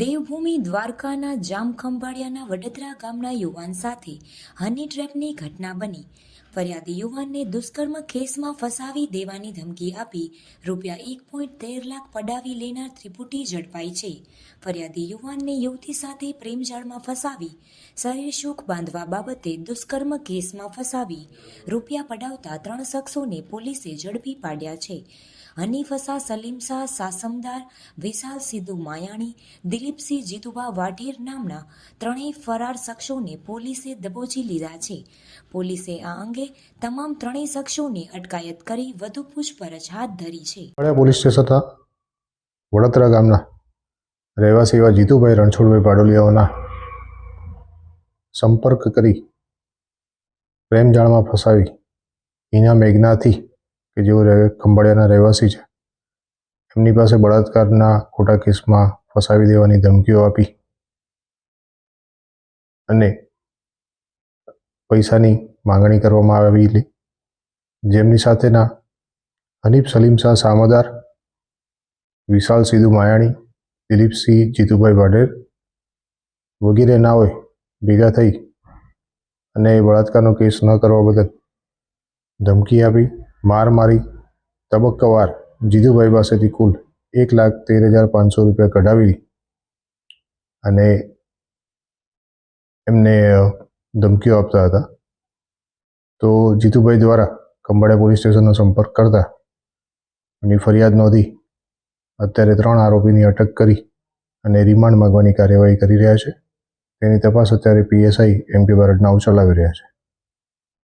દેવભૂમિ દ્વારકાના જામખંભાળિયાના વડોદરા ગામના યુવાન સાથે હની ટ્રેપની ઘટના બની. ફરિયાદી યુવાનને દુષ્કર્મ કેસમાં ફસાવી દેવાની ધમકી આપી રૂપિયા એક પોઈન્ટ તેર લાખ પડાવી લેનાર ત્રિપુટી ઝડપાઈ છે. ફરિયાદી યુવાનને યુવતી સાથે પ્રેમજાળમાં ફસાવી, શરીર સુખ બાંધવા બાબતે દુષ્કર્મ કેસમાં ફસાવી રૂપિયા પડાવતા ત્રણ શખ્સોને પોલીસે ઝડપી પાડ્યા છે. હનીફસા સલીમ શાહ, સાસમદાર, વિશાલ સિદ્ધુ માયાણી દિલીપસિંહ જીતુભા વાઢેર નામના ત્રણેય ફરાર શખ્સોને પોલીસે દબોચી લીધા છે. પોલીસે આ અંગે તમામ ત્રણેય શખ્સોની અટકાયત કરી વધુ પૂછપરછ હાથ ધરી છે. પોલીસ પોલીસ હતા. વડોદરા ગામના રહેવાસી એવા જીતુભાઈ રણછોડભાઈ પાડોલિયાઓના સંપર્ક કરી પ્રેમજાળમાં ફસાવી હિના મેઘનાથી કે જેઓ ખંભાળિયાના રહેવાસી છે. એમની પાસે બળાત્કારના ખોટા કેસમાં ફસાવી દેવાની ધમકીઓ આપી. અને પૈસાની માંગણી કરવામાં આવેલી જેમની સાથેના હનીફ સલીમ શાહ સામદાર, વિશાલ સિદ્ધુ માયાણી, દિલીપસિંહ જીતુભાઈ વાઢેર વગેરે નાઓએ ભેગા થઈ અને બળાત્કારનો કેસ ન કરવા બદલ ધમકી આપી. માર મારી તબક્કાવાર જીતુભાઈ પાસેથી કુલ એક લાખ તેર હજાર પાંચસો રૂપિયા કઢાવી અને એમને ધમકીઓ આપતા હતા. તો જીતુભાઈ દ્વારા ખંભાળિયા પોલીસ સ્ટેશનનો સંપર્ક કરતા એની ફરિયાદ નોંધી અત્યારે ત્રણ આરોપીની અટક કરી અને રિમાન્ડ માંગવાની કાર્યવાહી કરી રહ્યા છે. તેની તપાસ અત્યારે પીએસઆઈ એમપી બારડનાઓ ચલાવી રહ્યા છે.